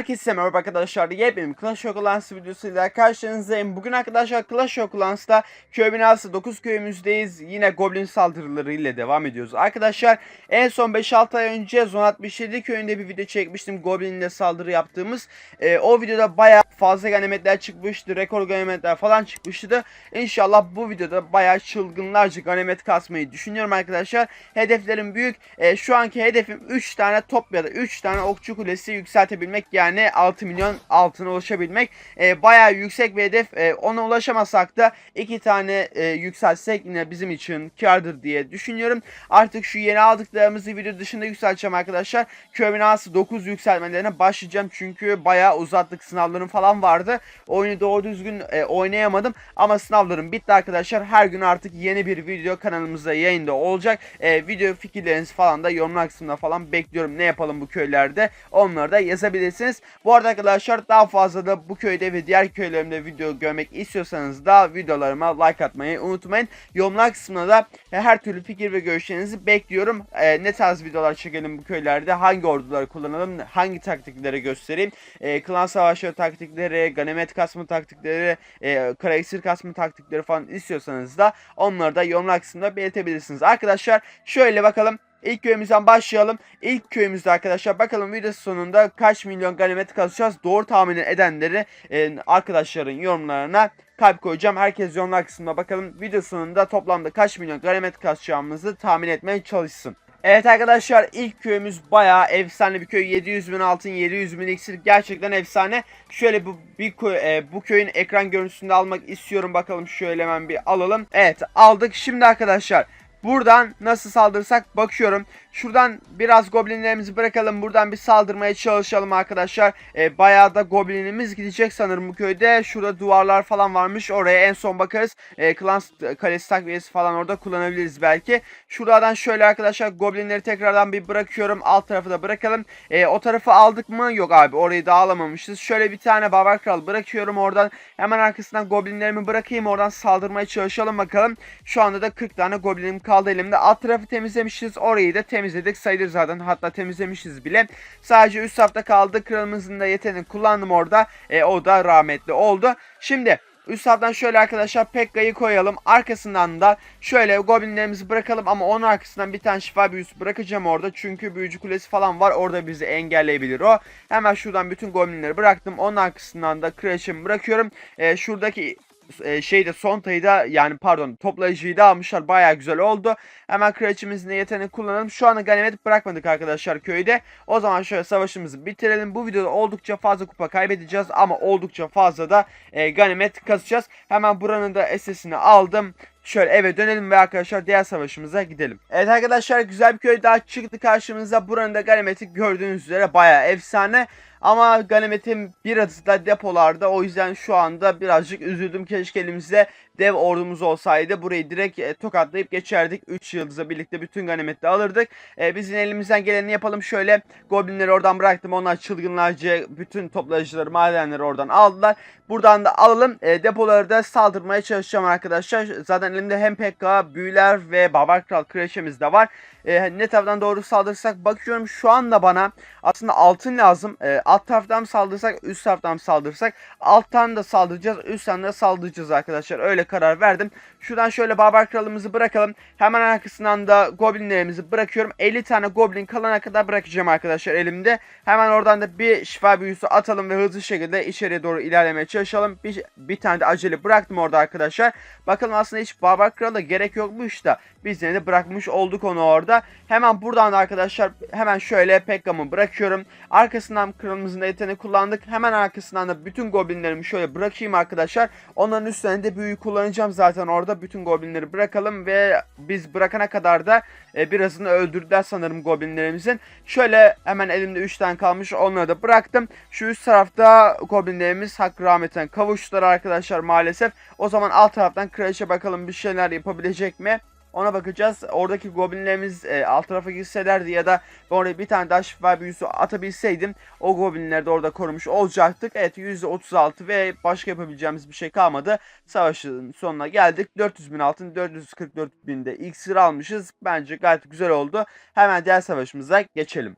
Herkese merhaba arkadaşlar. Yepyeni Clash of Clans videosuyla karşınızdayım. Bugün arkadaşlar Clash of Clans'ta köy binası 9 köyümüzdeyiz. Yine Goblin saldırıları ile devam ediyoruz. Arkadaşlar en son 5-6 ay önce Zon 67 köyünde bir video çekmiştim. Goblin ile saldırı yaptığımız. Ee, o videoda baya fazla ganimetler çıkmıştı. Rekor ganimetler falan çıkmıştı. İnşallah bu videoda baya çılgınlarca ganimet kasmayı düşünüyorum arkadaşlar. Hedeflerim büyük. Ee, şu anki hedefim 3 tane top ya da 3 tane okçu kulesi yükseltebilmek yani 6 milyon altına ulaşabilmek e, bayağı yüksek bir hedef. E, ona ulaşamasak da 2 tane e, yükselsek yine bizim için kardır diye düşünüyorum. Artık şu yeni aldıklarımızı video dışında yükselteceğim arkadaşlar. Köy binası 9 yükselmelerine başlayacağım çünkü bayağı uzattık sınavlarım falan vardı. Oyunu doğru düzgün e, oynayamadım ama sınavlarım bitti arkadaşlar. Her gün artık yeni bir video kanalımızda yayında olacak. E, video fikirleriniz falan da yorumlar kısmında falan bekliyorum. Ne yapalım bu köylerde onları da yazabilirsiniz. Bu arada arkadaşlar daha fazla da bu köyde ve diğer köylerimde video görmek istiyorsanız da videolarıma like atmayı unutmayın. Yorumlar kısmına da her türlü fikir ve görüşlerinizi bekliyorum. E, ne tarz videolar çekelim bu köylerde, hangi orduları kullanalım, hangi taktikleri göstereyim. E, klan savaşları taktikleri, ganimet kasma taktikleri, e, kara kasma taktikleri falan istiyorsanız da onları da yorumlar kısmında belirtebilirsiniz. Arkadaşlar şöyle bakalım. İlk köyümüzden başlayalım. İlk köyümüzde arkadaşlar bakalım video sonunda kaç milyon ganimet kasacağız. Doğru tahmin edenleri e, arkadaşların yorumlarına kalp koyacağım. Herkes yorumlar kısmına bakalım. Video sonunda toplamda kaç milyon ganimet kasacağımızı tahmin etmeye çalışsın. Evet arkadaşlar ilk köyümüz bayağı efsane bir köy. 700 bin altın, 700 bin iksir gerçekten efsane. Şöyle bu bir köy, e, bu köyün ekran görüntüsünde almak istiyorum. Bakalım şöyle hemen bir alalım. Evet aldık. Şimdi arkadaşlar Buradan nasıl saldırsak bakıyorum. Şuradan biraz goblinlerimizi bırakalım. Buradan bir saldırmaya çalışalım arkadaşlar. E, bayağı da goblinimiz gidecek sanırım bu köyde. Şurada duvarlar falan varmış. Oraya en son bakarız. E, klan kalesi takviyesi falan orada kullanabiliriz belki. Şuradan şöyle arkadaşlar goblinleri tekrardan bir bırakıyorum. Alt tarafı da bırakalım. E, o tarafı aldık mı? Yok abi orayı da alamamışız. Şöyle bir tane barbar kral bırakıyorum oradan. Hemen arkasından goblinlerimi bırakayım. Oradan saldırmaya çalışalım bakalım. Şu anda da 40 tane goblinim kaldı elimde. Alt tarafı temizlemişiz. Orayı da temizledik sayılır zaten. Hatta temizlemişiz bile. Sadece üst hafta kaldı. Kralımızın da yeteneğini kullandım orada. E, o da rahmetli oldu. Şimdi Üst taraftan şöyle arkadaşlar Pekka'yı koyalım. Arkasından da şöyle goblinlerimizi bırakalım ama onun arkasından bir tane şifa büyüsü bırakacağım orada. Çünkü büyücü kulesi falan var. Orada bizi engelleyebilir o. Hemen şuradan bütün goblinleri bıraktım. Onun arkasından da kreşimi bırakıyorum. Ee, şuradaki e, şeyde son da yani pardon toplayıcıyı da almışlar. Baya güzel oldu. Hemen kraliçemizin de yeteneğini kullanalım. Şu anda ganimet bırakmadık arkadaşlar köyde. O zaman şöyle savaşımızı bitirelim. Bu videoda oldukça fazla kupa kaybedeceğiz ama oldukça fazla da e, ganimet kasacağız. Hemen buranın da SS'ini aldım. Şöyle eve dönelim ve arkadaşlar diğer savaşımıza gidelim. Evet arkadaşlar güzel bir köy daha çıktı karşımıza. Buranın da ganimeti gördüğünüz üzere baya efsane. Ama ganimetim biraz da depolarda. O yüzden şu anda birazcık üzüldüm. Keşke elimizde dev ordumuz olsaydı. Burayı direkt e, tokatlayıp geçerdik. 3 yıldızla birlikte bütün ganimetli alırdık. E, bizim elimizden geleni yapalım. Şöyle goblinleri oradan bıraktım. Onlar çılgınlarca bütün toplayıcıları, madenleri oradan aldılar. Buradan da alalım. E, depoları da saldırmaya çalışacağım arkadaşlar. Zaten elimde hem PK, büyüler ve Barbar Kral de var. E, ne taraftan doğru saldırırsak bakıyorum şu anda bana aslında altın lazım. E, alt taraftan mı saldırsak, üst taraftan mı saldırsak? Alttan da saldıracağız, üstten de saldıracağız arkadaşlar. Öyle karar verdim. Şuradan şöyle barbar kralımızı bırakalım. Hemen arkasından da goblinlerimizi bırakıyorum. 50 tane goblin kalana kadar bırakacağım arkadaşlar elimde. Hemen oradan da bir şifa büyüsü atalım ve hızlı şekilde içeriye doğru ilerlemeye çalışalım. Bir, bir tane de acele bıraktım orada arkadaşlar. Bakalım aslında hiç barbar krala gerek yokmuş da biz yine de bırakmış olduk onu orada. Hemen buradan da arkadaşlar hemen şöyle Pekka'mı bırakıyorum. Arkasından kralımızın yeteneğini kullandık. Hemen arkasından da bütün goblinlerimi şöyle bırakayım arkadaşlar. Onların üstlerinde de büyü kullanacağım zaten orada. Bütün goblinleri bırakalım ve biz bırakana kadar da e, birazını öldürdüler sanırım goblinlerimizin. Şöyle hemen elimde 3 tane kalmış onları da bıraktım. Şu üst tarafta goblinlerimiz hak rahmetine kavuştular arkadaşlar maalesef. O zaman alt taraftan kraliçe bakalım bir şeyler yapabilecek mi? Ona bakacağız. Oradaki goblinlerimiz e, alt tarafa gitselerdi ya da oraya bir tane daha şifa büyüsü atabilseydim o goblinleri de orada korumuş olacaktık. Evet %36 ve başka yapabileceğimiz bir şey kalmadı. Savaşın sonuna geldik. 400 bin altın 444 binde ilk sıra almışız. Bence gayet güzel oldu. Hemen diğer savaşımıza geçelim.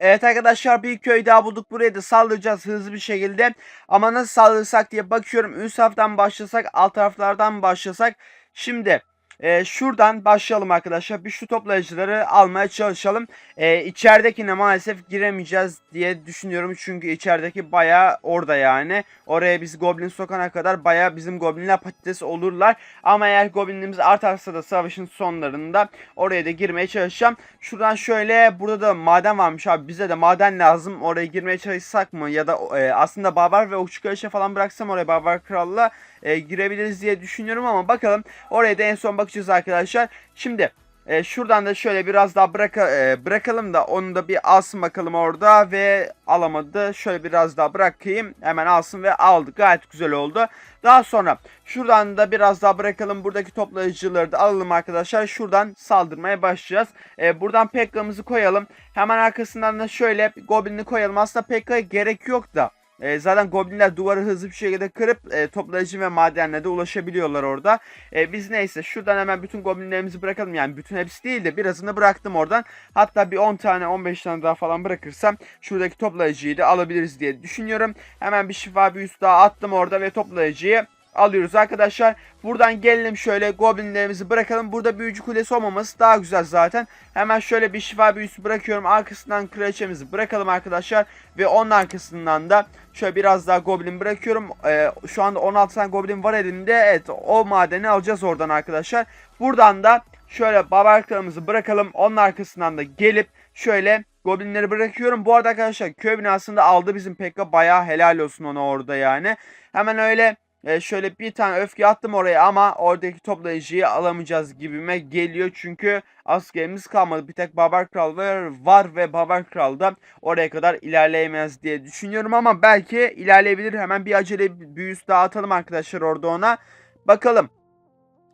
Evet arkadaşlar bir köy daha bulduk. Buraya da saldıracağız hızlı bir şekilde. Ama nasıl saldırırsak diye bakıyorum. Üst taraftan başlasak, alt taraflardan başlasak. Şimdi e, şuradan başlayalım arkadaşlar. Bir şu toplayıcıları almaya çalışalım. E, içeridekine maalesef giremeyeceğiz diye düşünüyorum. Çünkü içerideki baya orada yani. Oraya biz goblin sokana kadar baya bizim goblinler patates olurlar. Ama eğer goblinimiz artarsa da savaşın sonlarında oraya da girmeye çalışacağım. Şuradan şöyle burada da maden varmış abi. Bize de maden lazım. Oraya girmeye çalışsak mı? Ya da e, aslında barbar ve okçu kraliçe falan bıraksam oraya barbar kralla e, girebiliriz diye düşünüyorum ama bakalım. Oraya da en son bakacağız arkadaşlar. Şimdi e, şuradan da şöyle biraz daha bıraka, e, bırakalım da onu da bir alsın bakalım orada ve alamadı. Şöyle biraz daha bırakayım. Hemen alsın ve aldı. Gayet güzel oldu. Daha sonra şuradan da biraz daha bırakalım. Buradaki toplayıcıları da alalım arkadaşlar. Şuradan saldırmaya başlayacağız. E, buradan Pekka'mızı koyalım. Hemen arkasından da şöyle Goblin'i koyalım. Aslında Pekka'ya gerek yok da. E, zaten goblinler duvarı hızlı bir şekilde kırıp e, toplayıcı ve madenle de ulaşabiliyorlar orada. E, biz neyse şuradan hemen bütün goblinlerimizi bırakalım. Yani bütün hepsi değil de birazını bıraktım oradan. Hatta bir 10 tane 15 tane daha falan bırakırsam şuradaki toplayıcıyı da alabiliriz diye düşünüyorum. Hemen bir şifa büyüsü daha attım orada ve toplayıcıyı alıyoruz arkadaşlar. Buradan gelelim şöyle goblinlerimizi bırakalım. Burada büyücü kulesi olmaması daha güzel zaten. Hemen şöyle bir şifa büyüsü bırakıyorum. Arkasından kraliçemizi bırakalım arkadaşlar. Ve onun arkasından da şöyle biraz daha goblin bırakıyorum. Ee, şu anda 16 tane goblin var elimde. Evet o madeni alacağız oradan arkadaşlar. Buradan da şöyle babarkalarımızı bırakalım. Onun arkasından da gelip şöyle goblinleri bırakıyorum. Bu arada arkadaşlar köy binasında aldı bizim Pekka. Bayağı helal olsun ona orada yani. Hemen öyle e, şöyle bir tane öfke attım oraya ama oradaki toplayıcıyı alamayacağız gibime geliyor. Çünkü askerimiz kalmadı. Bir tek Barbar Kral var, var ve Barbar Kral da oraya kadar ilerleyemez diye düşünüyorum. Ama belki ilerleyebilir. Hemen bir acele büyüsü daha atalım arkadaşlar orada ona. Bakalım.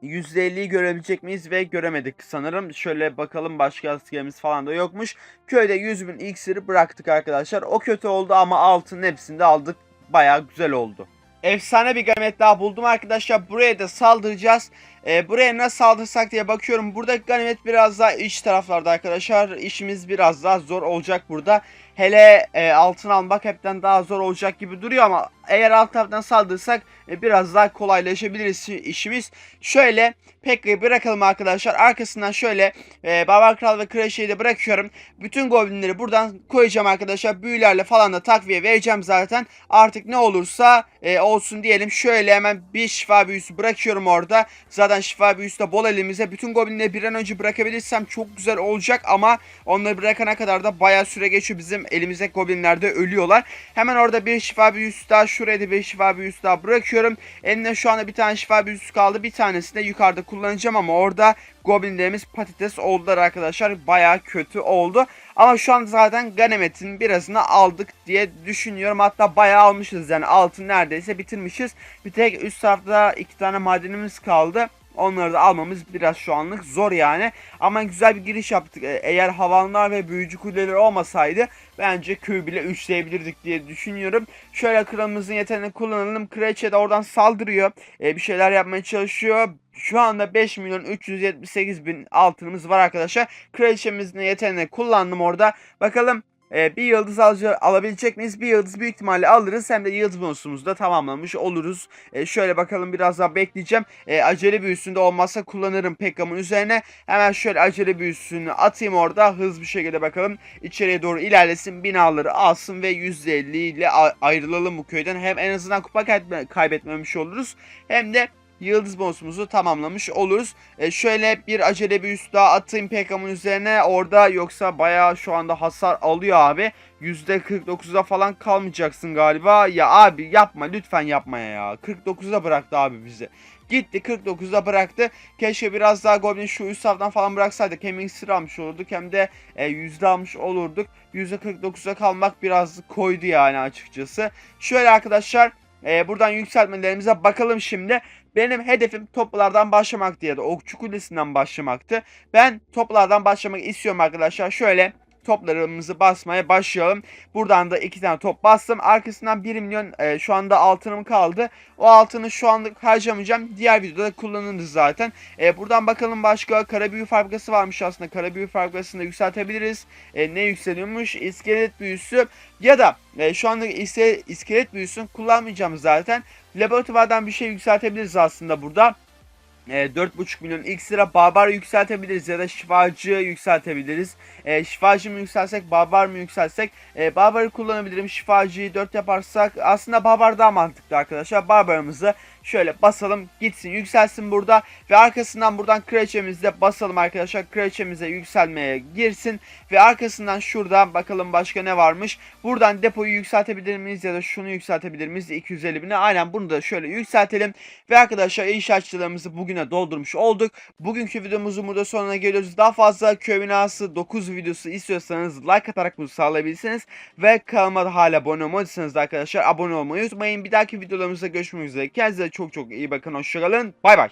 %50'yi görebilecek miyiz ve göremedik sanırım. Şöyle bakalım başka askerimiz falan da yokmuş. Köyde 100 bin iksiri bıraktık arkadaşlar. O kötü oldu ama altın hepsini de aldık. Baya güzel oldu. Efsane bir ganimet daha buldum arkadaşlar. Buraya da saldıracağız. Ee, buraya nasıl saldırsak diye bakıyorum. Buradaki ganimet biraz daha iç taraflarda arkadaşlar. İşimiz biraz daha zor olacak burada. Hele e, altın almak hepten daha zor olacak gibi duruyor ama eğer alt taraftan saldırırsak e, biraz daha kolaylaşabilir işimiz. Şöyle Pekka'yı bırakalım arkadaşlar. Arkasından şöyle e, Barbar Kral ve Kraliçeyi de bırakıyorum. Bütün goblinleri buradan koyacağım arkadaşlar. Büyülerle falan da takviye vereceğim zaten. Artık ne olursa e, olsun diyelim. Şöyle hemen bir şifa büyüsü bırakıyorum orada. Zaten şifa büyüsü bol elimize. Bütün goblinleri bir an önce bırakabilirsem çok güzel olacak ama onları bırakana kadar da bayağı süre geçiyor. Bizim elimizdeki goblinler de ölüyorlar. Hemen orada bir şifa büyüsü daha şuraya da bir şifa büyüsü daha bırakıyorum. Elimde şu anda bir tane şifa büyüsü kaldı. Bir tanesini de yukarıda kullanacağım ama orada goblinlerimiz patates oldular arkadaşlar. Baya kötü oldu. Ama şu an zaten ganimetin birazını aldık diye düşünüyorum. Hatta bayağı almışız yani altın neredeyse bitirmişiz. Bir tek üst tarafta iki tane madenimiz kaldı. Onları da almamız biraz şu anlık zor yani. Ama güzel bir giriş yaptık. E, eğer havanlar ve büyücü kuleleri olmasaydı bence köy bile üçleyebilirdik diye düşünüyorum. Şöyle kralımızın yeteneğini kullanalım. Kraliçe de oradan saldırıyor. Ee, bir şeyler yapmaya çalışıyor. Şu anda 5 milyon 378 bin altınımız var arkadaşlar. Kraliçemizin yeteneğini kullandım orada. Bakalım e, bir yıldız alıcı, alabilecek miyiz? Bir yıldız büyük ihtimalle alırız. Hem de yıldız bonusumuzu da tamamlamış oluruz. E, şöyle bakalım biraz daha bekleyeceğim. E, acele büyüsünde olmazsa kullanırım Pekka'mın üzerine. Hemen şöyle acele büyüsünü atayım orada. Hızlı bir şekilde bakalım. içeriye doğru ilerlesin. Binaları alsın ve %50 ile ayrılalım bu köyden. Hem en azından kupa kaybetmemiş oluruz. Hem de yıldız bonusumuzu tamamlamış oluruz. E, şöyle bir acele bir üst daha atayım PK'mın üzerine. Orada yoksa bayağı şu anda hasar alıyor abi. %49'a falan kalmayacaksın galiba. Ya abi yapma lütfen yapmaya ya. 49'a bıraktı abi bizi. Gitti 49'da bıraktı. Keşke biraz daha Goblin şu üst saftan falan bıraksaydık. Hem iksir almış olurduk hem de e, yüzde almış olurduk. %49'a kalmak biraz koydu yani açıkçası. Şöyle arkadaşlar e, buradan yükseltmelerimize bakalım şimdi. Benim hedefim toplardan başlamaktı ya da okçu kulesinden başlamaktı. Ben toplardan başlamak istiyorum arkadaşlar. Şöyle toplarımızı basmaya başlayalım. Buradan da iki tane top bastım. Arkasından 1 milyon e, şu anda altınım kaldı. O altını şu anlık harcamayacağım. Diğer videoda kullanırız zaten. E, buradan bakalım başka karabüyü fabrikası varmış aslında. Karabüyü fabrikasını da yükseltebiliriz. E, ne yükseliyormuş? İskelet büyüsü ya da e, şu anda iskelet büyüsünü kullanmayacağım zaten. Laboratuvardan bir şey yükseltebiliriz aslında burada. E, 4,5 milyon X lira barbar yükseltebiliriz ya da şifacı yükseltebiliriz. E, şifacı mı yükselsek barbar mı yükselsek e, barbarı kullanabilirim. Şifacıyı 4 yaparsak aslında barbar daha mantıklı arkadaşlar. Barbarımızı şöyle basalım gitsin yükselsin burada ve arkasından buradan kraliçemizi basalım arkadaşlar. Kraliçemize yükselmeye girsin ve arkasından şuradan bakalım başka ne varmış. Buradan depoyu yükseltebilir miyiz ya da şunu yükseltebilir miyiz 250 bine. Aynen bunu da şöyle yükseltelim ve arkadaşlar inşaatçılarımızı bugüne doldurmuş olduk. Bugünkü videomuzun burada sonuna geliyoruz. Daha fazla köy binası 9 videosu istiyorsanız like atarak bunu sağlayabilirsiniz ve kanalıma hala abone olmadıysanız da arkadaşlar abone olmayı unutmayın. Bir dahaki videolarımızda görüşmek üzere. Kendinize çok çok iyi bakın. Hoşçakalın. Bay bay.